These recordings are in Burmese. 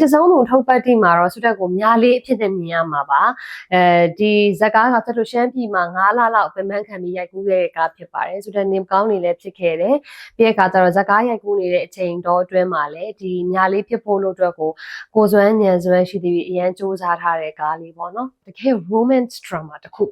စစ်ဆုံးသူထုတ်ပတ်တိမှာတော့ဆုတက်ကိုများလေးအဖြစ်နဲ့မြင်ရမှာပါအဲဒီဇက်ကားကတက်လို့ရှမ်းပြည်မှာ9လလောက်ပင်ပန်းခံပြီးရိုက်ကူးခဲ့တဲ့ကားဖြစ်ပါတယ်ဆုတက်နေကောင်းနေလည်းဖြစ်ခဲ့တယ်ပြီးတဲ့အခါကျတော့ဇက်ကားရိုက်ကူးနေတဲ့အချိန်တော့အတွင်းမှာလည်းဒီညာလေးဖြစ်ဖို့လို့အတွက်ကိုကိုစွမ်းညံစွမ်းရှိသည်အရန်စူးစမ်းထားတဲ့ကားလေးပေါ့နော်တကယ် romance drama တစ်ခု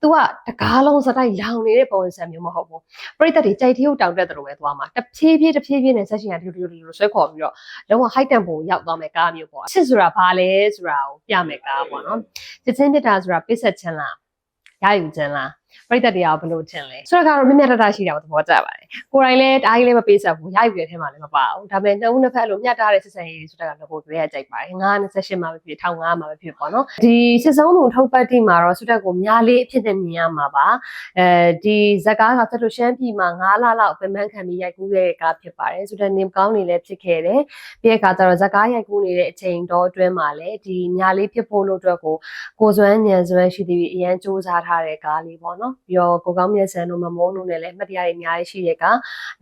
သူကတကားလုံးစတိုက်လောင်နေတဲ့ပုံစံမျိုးမဟုတ်ဘူးပရိသတ်တွေကြိုက်သေးုံတောင်တက်တယ်လို့ပဲသွားမှာတဖြည်းဖြည်းတဖြည်းဖြည်းနဲ့ဆက်ရှင်ရတူတူတူတူဆွဲခေါ်ပြီးတော့လုံးဝ high tempo ကိုရောက်သွားမယ်ကားမျိုးပေါ့ချစ်ဆိုတာဘာလဲဆိုတာကိုပြမယ်ကားပေါ့နော်ချစ်ချင်းမြတ်တာဆိုတာပိတ်ဆက်ခြင်းလားရယူခြင်းလား ပရိသတ်တရားဘယ်လိုထင်လဲဆိုတော့ကတော့မြတ်မြတ်တတရှိတာကိုသဘောကျပါတယ်ကိုယ်တိုင်လည်းတားကြီးလည်းမပေးဆက်ဘူးရယူတဲ့ထဲမှာလည်းမပါဘူးဒါပေမဲ့နှုတ်နှစ်ဖက်လို့မြတ်တာတဲ့ဆက်ဆံရေးဆိုတာကတော့ကိုယ်တွေ့ရကြိုက်ပါတယ်928မှာပဲဖြစ်1500မှာပဲဖြစ်ပေါ့နော်ဒီစစ်ဆုံးသူထုတ်ပတ်တိမှာတော့ဆုတက်ကိုများလေးအဖြစ်နဲ့မြင်ရမှာပါအဲဒီဇက်ကားကတက်လို့ရှမ်းပြည်မှာ9လလောက်ပင်ပန်းခံပြီးရိုက်ကူးခဲ့တဲ့ကားဖြစ်ပါတယ်ဆုတက်နေကောင်းနေလည်းဖြစ်ခဲ့တယ်ပြီးတဲ့အခါကျတော့ဇက်ကားရိုက်ကူးနေတဲ့အချိန်တော့အတွင်းမှာလည်းဒီညာလေးဖြစ်ဖို့လို့အတွက်ကိုကိုစွမ်းညံစွမ်းရှိသည်အရန်စူးစမ်းထားတဲ့ကားလေးပေါ့နော်ပြီးတော့ကိုကောင်းမြတ်ဆန်တို့မမုန်းတို့နဲ့လည်းအမှတ်တရတွေအများကြီးရှိတဲ့က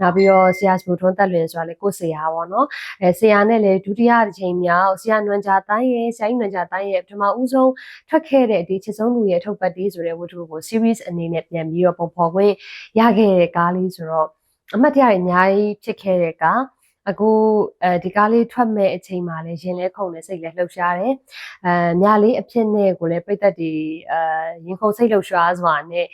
နောက်ပြီးတော့ဆရာစပူထွန်းတက်လွင်ဆိုတာလေကိုဆရာပေါ့နော်အဲဆရာနဲ့လည်းဒုတိယတစ်ချိန်မြောက်ဆရာနွန်ကြာတိုင်းရဲ့ဆရာကြီးနွန်ကြာတိုင်းရဲ့ပထမဦးဆုံးထွက်ခဲ့တဲ့ဒီချစ်ဆုံးသူရဲ့ထုတ်ပတ်တေးဆိုတဲ့ဝတ္ထုကို series အနေနဲ့ပြန်ပြီးတော့ပုံဖော်ခွင့်ရခဲ့တဲ့ကားလေးဆိုတော့အမှတ်တရတွေအများကြီးဖြစ်ခဲ့တဲ့က အခုအဲဒီကားလေးထွက်မဲ့အချိန်မှာလည်းရင်လဲခုန်နေစိတ်လဲလှုပ်ရှားတယ်အဲမြလေးအဖြစ်နဲ့ကိုလည်းပြိသက်တွေအဲရင်ခုန်စိတ်လှုပ်ရှားစွာနဲ့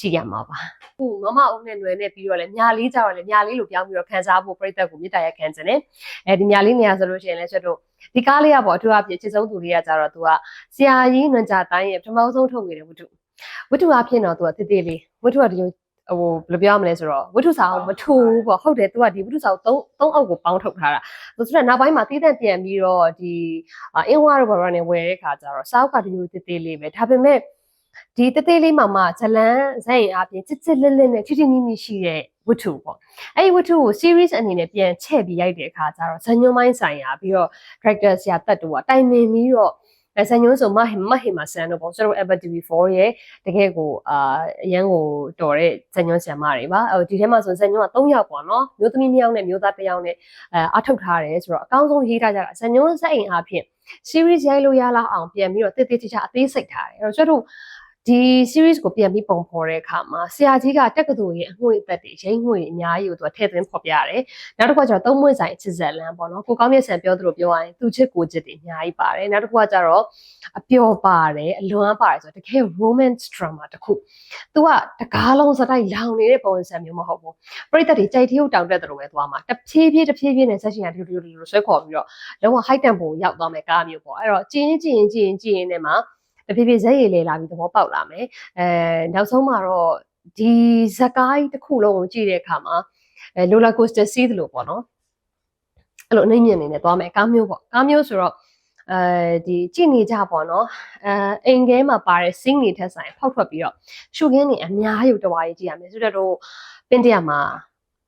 ကြည့်ရမှာပါ။ခုမမအုံနဲ့နွယ်နဲ့ပြီးတော့လည်းညာလေးကြတော့လည်းညာလေးလိုပြောင်းပြီးတော့ခန်းစားဖို့ပြိသက်ကိုမြစ်တာရက်ခံခြင်းနဲ့အဲဒီညာလေးနေရာဆိုလို့ရှိရင်လည်းချက်တို့ဒီကားလေးကပေါ့အထူးအဖြစ်ချစ်ဆုံးသူလေးကကြတော့သူကဆရာကြီးနွန်ကြတိုင်းရဲ့ပထမဆုံးထုတ်ခဲ့တဲ့ဝတ္ထုဝတ္ထုအဖြစ်တော့သူကတည်တည်လေးဝတ္ထုကဒီလို ဟိုဘယ်လိုပြောရမလဲဆိုတော့ဝတ္ထုစာအောင်မထူဘူးပေါ့ဟုတ်တယ်သူကဒီဝတ္ထုစာကို3 3အောက်ကိုပေါင်းထုတ်ထားတာဆိုတော့နောက်ပိုင်းမှာတည်တဲ့ပြန်ပြီးတော့ဒီအင်းဝါတို့ဘာဘာနဲ့ဝယ်တဲ့ခါကျတော့စောက်ကဒီလိုတည်တည်လေးပဲဒါပေမဲ့ဒီတသေးလေးမှမှဇလန်းဇက်ရင်အပြင်ချစ်ချစ်လစ်လစ်နဲ့ချစ်ချစ်မိမိရှိတဲ့ဝတ္ထုပေါ့အဲ့ဒီဝတ္ထုကို series အနေနဲ့ပြန်ချဲ့ပြီးရိုက်တဲ့အခါကျတော့ဇညွန်မိုင်းဆိုင်ရာပြီးတော့ director ဆရာတက်တူကတိုင်ပင်ပြီးတော့ အဲဆန်ညွန်းဆိုမဟမဟိမဆန်တော့ပေါ့ကျွန်တော် Ever TV4 ရဲ့တကယ်ကိုအာအရန်ကိုတော်တဲ့ဆန်ညွန်းဆန်မတွေပါအဲဒီထဲမှာဆိုဆန်ညွန်းက3ယောက်ပေါ့နော်မျိုးသမီး2ယောက်နဲ့မျိုးသား1ယောက်နဲ့အဲအထုတ်ထားတယ်ဆိုတော့အကောင်းဆုံးရေးထားကြတာဆန်ညွန်းစက်အိမ်အဖြစ် series ရိုက်လို့ရလောက်အောင်ပြန်ပြီးတော့တည်တည်ချာချာအသေးစိတ်ထားတယ်အဲ့တော့ကျွန်တော် ဒီ series ကိုပြန်ပြီးပုံဖော်တဲ့အခါမှာဆရာကြီးကတက္ကသိုလ်ရဲ့အငွေ့အသက်တွေရိမ့်ငွေအများကြီးကိုသူကထည့်သွင်းဖော်ပြရတယ်။နောက်တစ်ခါကျတော့သုံးမွေ့ဆိုင်အချစ်ဇက်လန်းပေါ့နော်။ကိုကောင်းမြတ်ဆန်ပြောသလိုပြောရရင်သူချစ်ကိုချစ်တွေအများကြီးပါတယ်။နောက်တစ်ခါကျတော့အပျော်ပါတယ်အလွမ်းပါတယ်ဆိုတော့တကယ် romance drama တစ်ခု။ तू ကတကားလုံးစတိုက်လောင်နေတဲ့ပုံစံမျိုးမဟုတ်ဘူး။ပရိသတ်တွေကြိုက်သေးုံတောင်တက်တယ်လို့ပဲသွားမှာ။တဖြည်းဖြည်းတဖြည်းဖြည်းနဲ့ဆက်ရှင်ရတူတူတူတူဆွဲခေါ်ပြီးတော့လုံးဝ high tempo ကိုရောက်သွားမယ်ကားမျိုးပေါ့။အဲ့တော့ကျင်းကျင်းကျင်းကျင်းနဲ့မှာ တဖြည်းဖြည်းဇက်ရည်လေလာပြီးသဘောပေါက်လာမယ်အဲနောက်ဆုံးမှာတော့ဒီဇက်ကိုင်းတစ်ခုလုံးကိုကြည့်တဲ့အခါမှာအဲ roller coaster စီးတယ်လို့ပေါ့နော်အဲ့လိုအနှိမ့်မြင့်နေနဲ့သွားမယ်ကားမျိုးပေါ့ကားမျိုးဆိုတော့အဲဒီကြည့်နေကြပေါ့နော်အဲအိမ်ထဲမှာပါတဲ့ sing တွေထက်ဆိုင်ဖောက်ထွက်ပြီးတော့ရှုခင်းနေအများကြီးတဝါကြီးကြည့်ရမယ်ဆိုတော့ပင်တရမှာ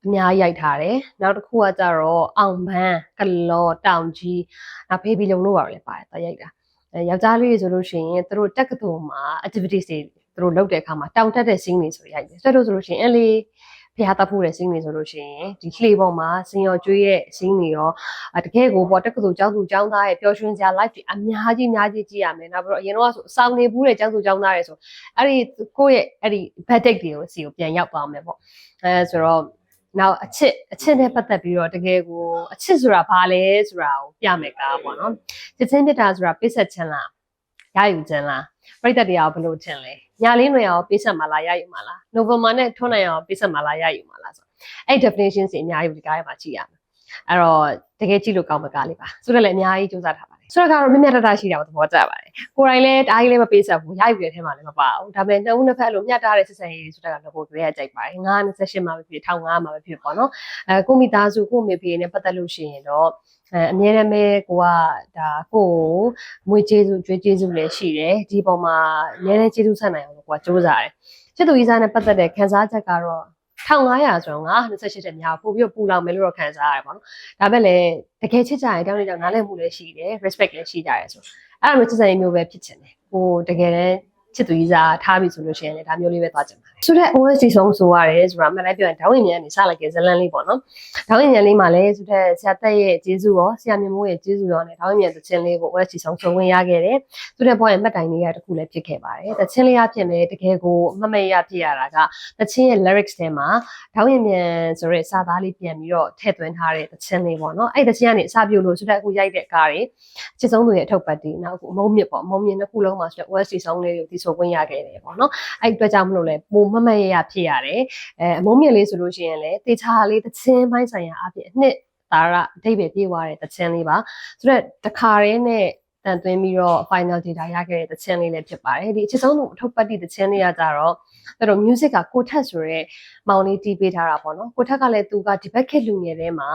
အများကြီးရိုက်ထားတယ်နောက်တစ်ခုကကြတော့အောင်ပန်းကလောတောင်ကြီးနောက်ဖေးဘီလုံလို့ပါလေပါတယ်တရိုက်တာအဲ ယောက်ျားလေးတွေဆိုလို့ရှိရင်သူတို့တက်ကတူမှာ activities တွေသူတို့လုပ်တဲ့အခါမှာတောင်တက်တဲ့ scene တွေဆိုရိုက်တယ်ဆက်လို့ဆိုလို့ရှိရင်အလေးဖျားတပ်ဖို့တဲ့ scene တွေဆိုလို့ရှိရင်ဒီလှေပေါ်မှာစင်ရောကျွေးရဲ့ scene တွေရောတကယ်ကိုပေါ့တက်ကတူကျောင်းသူကျောင်းသားရဲ့ပျော်ရွှင်စရာ live တွေအများကြီးအများကြီးကြည့်ရမယ်နောက်ပြီးတော့အရင်တော့ဆိုအဆောင်နေဘူးတဲ့ကျောင်းသူကျောင်းသားတွေဆိုအဲ့ဒီကိုယ့်ရဲ့အဲ့ဒီ bad date တွေကိုစီကိုပြန်ရောက်သွားမယ်ပေါ့အဲဆိုတော့ နောက်အချစ်အချစ်နဲ့ပတ်သက်ပြီးတော့တကယ်ကိုအချစ်ဆိုတာဘာလဲဆိုတာကိုပြမယ်ကားပေါ့နော်ချစ်ချင်းမြတ်တာဆိုတာပိတ်ဆက်ခြင်းလားရယူခြင်းလားပြိတ္တတရားဘယ်လိုထင်လဲညာလေးတွေရောပိတ်ဆက်မှာလားရယူမှာလားနိုဝင်ဘာနဲ့ထွန်းနိုင်ရောပိတ်ဆက်မှာလားရယူမှာလားဆိုအဲ့ definition စီအများကြီးဒီကားထဲမှာကြည့်ရမယ် အဲ့တော့တကယ်ကြည့်လို့ကောင်းမှာကားလေးပါဆိုတော့လည်းအများကြီးစူးစမ်းထားပါတယ်ဆိုတော့ကတော့မြတ်မြတ်တတရှိတာကိုသဘောကျပါတယ်ကိုယ်တိုင်လည်းတားကြီးလည်းမပေးဆက်ဘူးရယူတဲ့ထဲမှာလည်းမပါဘူးဒါပေမဲ့နှုတ်နှစ်ဖက်လို့မြတ်ထားတဲ့ဆက်ဆံရေးဆိုတာကတော့ကိုယ်တွေ့ရကြိုက်ပါတယ်928မှာပဲဖြစ်1500မှာပဲဖြစ်ပေါ့နော်အဲကိုမိသားစုကိုမိဖေနဲ့ပတ်သက်လို့ရှိရင်တော့အဲအမြဲတမ်းပဲကိုကဒါကိုကိုမွေးကျေးဇူးကြွေးကျေးဇူးလည်းရှိတယ်ဒီပုံမှာအမြဲတမ်းကျေးဇူးဆက်နိုင်အောင်ကိုကစူးစမ်းတယ်ချစ်သူကြီးစားနဲ့ပတ်သက်တဲ့ခံစားချက်ကတော့ 1500ဆိုတော့ငါ28တက်များပို့ပြီးပူလောင်မယ်လို့တော့ခံစားရတယ်ပေါ့နော်ဒါပေမဲ့လည်းတကယ်ချစ်ကြရင်တောင်းနေကြနားလည်မှုလည်းရှိတယ် respect လည်းရှိကြတယ်ဆိုအဲ့လိုမျိုးချစ်စံရေးမျိုးပဲဖြစ်ချင်တယ်ဟိုတကယ်လည်းချစ်သူကြီးစားထားပြီဆိုလို့ရှိရင်လည်းဒါမျိုးလေးပဲသွားချင်ပါတယ်ဆိုတော့ OSD ဆုံးဆိုရတယ်ဆိုတာအမှန်တမ်းပြောရင်ဓာတ်ဝင်မြန်နေစလိုက်တဲ့ဇလန်လေးပေါ့နော်ဓာတ်ဝင်မြန်လေးမှာလည်းဆိုတော့ဆရာတက်ရဲ့ကျေးဇူးရောဆရာမြမိုးရဲ့ကျေးဇူးရောနဲ့ဓာတ်ဝင်မြန်သချင်းလေးကို OSD ဆုံးဆိုဝင်ရခဲ့တယ်ဆိုတော့ဘောရဲ့မှတ်တိုင်လေးကတခုလည်းဖြစ်ခဲ့ပါတယ်သချင်းလေးအဖြစ်လည်းတကယ်ကိုမမတ်ရဖြစ်ရတာကသချင်းရဲ့ lyrics ထဲမှာဓာတ်ဝင်မြန်ဆိုရဲစာသားလေးပြန်ပြီးတော့ထည့်သွင်းထားတဲ့သချင်းလေးပေါ့နော်အဲ့သချင်းကနေအစပြုလို့ဆိုတော့အခုရိုက်တဲ့ကားတွေချစ်ဆုံးသူရဲ့အထုပ်ပတ်တီနောက်အခုအမုံမြင့်ပေါ့အမုံမြင့်တစ်ခုလုံးမှာဆိုတော့ OSD ဆုံးလေးကိုဒီဆိုဝင်ရခဲ့တယ်ပေါ့နော်အဲ့အတွက်ကြောင့်မလို့လဲပုံမမတ်ရရဖြစ်ရတယ်အဲအမုံမြင့်လေးဆိုလို့ရှိရင်လည်းတေချာလေးတချင်းပိုင်းဆိုင်ရာအဖြစ်အနှစ်ဒါရအတိတ်ပဲပြေးသွားတဲ့တချင်းလေးပါဆိုတော့တခါတည်းနဲ့တန်သွင်းပြီးတော့ final data ရခဲ့တဲ့တချင်းလေးလည်းဖြစ်ပါတယ်ဒီအချစ်ဆုံးသူအထုပ်ပတ်တိတချင်းလေးကကြတော့အဲ့တော့ music ကကိုထက်ဆိုရဲမောင်လေးတီးပေးထားတာပေါ့နော်ကိုထက်ကလည်းသူကဒီဘက်ခက်လူငယ်ထဲမှာ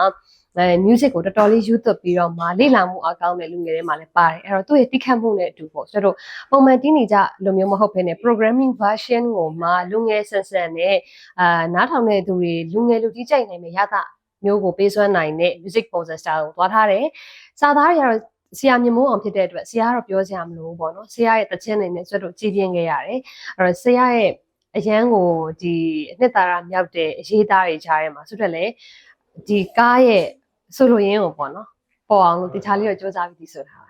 အဲ music ကိုတော်တော်လေးယူသွတ်ပြီးတော့မာလေ့လာမှုအကောင်းတဲ့လူငယ်တွေမှာလည်းပါတယ်အဲ့တော့သူ့ရဲ့တိခတ်မှုနဲ့အတူပေါ့ဆိုတော့ပုံမှန်တင်းနေကြလိုမျိုးမဟုတ်ဘဲနဲ့ programming version ကိုမှလူငယ်ဆန်ဆန်နဲ့အာနားထောင်တဲ့သူတွေလူငယ်လူကြီးကြိုက်နိုင်မယ့်ရတာမျိုးကိုပေးစွမ်းနိုင်တဲ့ music composer style ကိုသွားထားတယ်။စာသားတွေကတော့ဆရာမြမိုးအောင်ဖြစ်တဲ့အတွက်ဆရာကတော့ပြောစရာမလိုဘူးပေါ့နော်။ဆရာရဲ့တခြင်းတွေနဲ့ဆွတ်တို့ကြည်ပြင်းခဲ့ရတယ်။အဲ့တော့ဆရာရဲ့အရန်ကိုဒီအနှစ်သာရမြောက်တဲ့အရေးသားတွေကြားထဲမှာဆိုတော့လေဒီကားရဲ့ ဆိုလိုရင်းကိုပေါ့နော်ပေါ်အောင်လို့တခြားလေးတော့စူးစမ်းပြီးဒီဆိုတာပါ